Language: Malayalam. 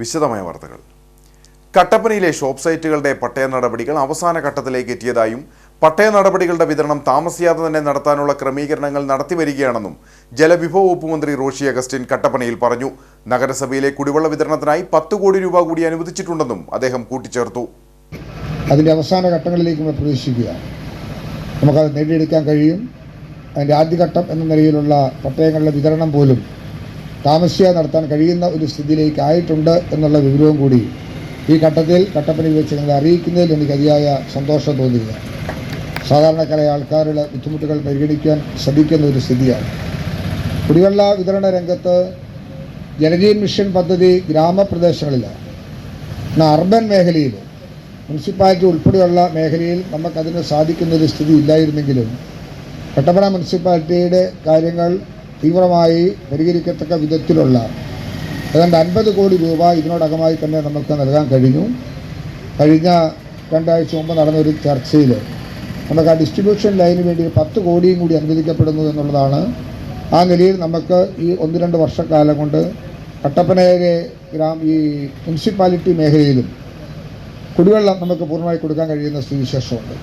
വിശദമായ വാർത്തകൾ. കട്ടപ്പനയിലെ ഷോപ്പ് സൈറ്റുകളുടെ പട്ടയ നടപടികൾ അവസാന ഘട്ടത്തിലേക്ക് എത്തിയതായും പട്ടയ നടപടികളുടെ വിതരണം താമസിയാതെ തന്നെ നടത്താനുള്ള ക്രമീകരണങ്ങൾ നടത്തി വരികയാണെന്നും ജലവിഭവ വകുപ്പ് മന്ത്രി റോഷി അഗസ്റ്റിൻ കട്ടപ്പനയിൽ പറഞ്ഞു. നഗരസഭയിലെ കുടിവെള്ള വിതരണത്തിനായി പത്ത് കോടി രൂപ കൂടി അനുവദിച്ചിട്ടുണ്ടെന്നും അദ്ദേഹം കൂട്ടിച്ചേർത്തു. അതിന്റെ അവസാന ഘട്ടങ്ങളിലേക്ക് പ്രവേശിക്കുക നമുക്കത് നേടിയെടുക്കാൻ കഴിയും. അതിന്റെ ആദ്യഘട്ടം എന്ന നിലയിലുള്ള പട്ടയങ്ങളുടെ വിതരണം പോലും താമസിയാതെ നടത്താൻ കഴിയുന്ന ഒരു സ്ഥിതിയിലേക്ക് ആയിട്ടുണ്ട് എന്നുള്ള വിവരവും കൂടി ഈ ഘട്ടത്തിൽ കട്ടപ്പനയിൽ വെച്ച് നിങ്ങളെ അറിയിക്കുന്നതിൽ എനിക്ക് അതിയായ സന്തോഷം തോന്നിയില്ല. സാധാരണക്കാരായ ആൾക്കാരുടെ ബുദ്ധിമുട്ടുകൾ പരിഗണിക്കാൻ ശ്രദ്ധിക്കുന്ന ഒരു സ്ഥിതിയാണ്. കുടിവെള്ള വിതരണ രംഗത്ത് ജലജീവൻ മിഷൻ പദ്ധതി ഗ്രാമപ്രദേശങ്ങളിൽ എന്നാൽ അർബൻ മേഖലയിൽ മുനിസിപ്പാലിറ്റി ഉൾപ്പെടെയുള്ള മേഖലയിൽ നമുക്കതിന് സാധിക്കുന്നൊരു സ്ഥിതി ഇല്ലായിരുന്നെങ്കിലും കട്ടപ്പന മുനിസിപ്പാലിറ്റിയുടെ കാര്യങ്ങൾ തീവ്രമായി പരിഹരിക്കത്തക്ക വിധത്തിലുള്ള ഏതാണ്ട് അൻപത് കോടി രൂപ ഇതിനോടകമായി തന്നെ നമുക്ക് നൽകാൻ കഴിഞ്ഞു. കഴിഞ്ഞ രണ്ടാഴ്ച മുമ്പ് നടന്ന ഒരു ചർച്ചയിൽ നമുക്ക് ആ ഡിസ്ട്രിബ്യൂഷൻ ലൈനിന് വേണ്ടി പത്ത് കോടിയും കൂടി അനുവദിക്കപ്പെടുന്നു എന്നുള്ളതാണ്. ആ നിലയിൽ നമുക്ക് ഈ ഒന്ന് രണ്ട് വർഷക്കാലം കൊണ്ട് കട്ടപ്പനയിലെ ഗ്രാമ ഈ മുനിസിപ്പാലിറ്റി മേഖലയിലും കുടിവെള്ളം നമുക്ക് പൂർണമായി കൊടുക്കാൻ കഴിയുന്ന സ്ഥിതിവിശേഷമുണ്ട്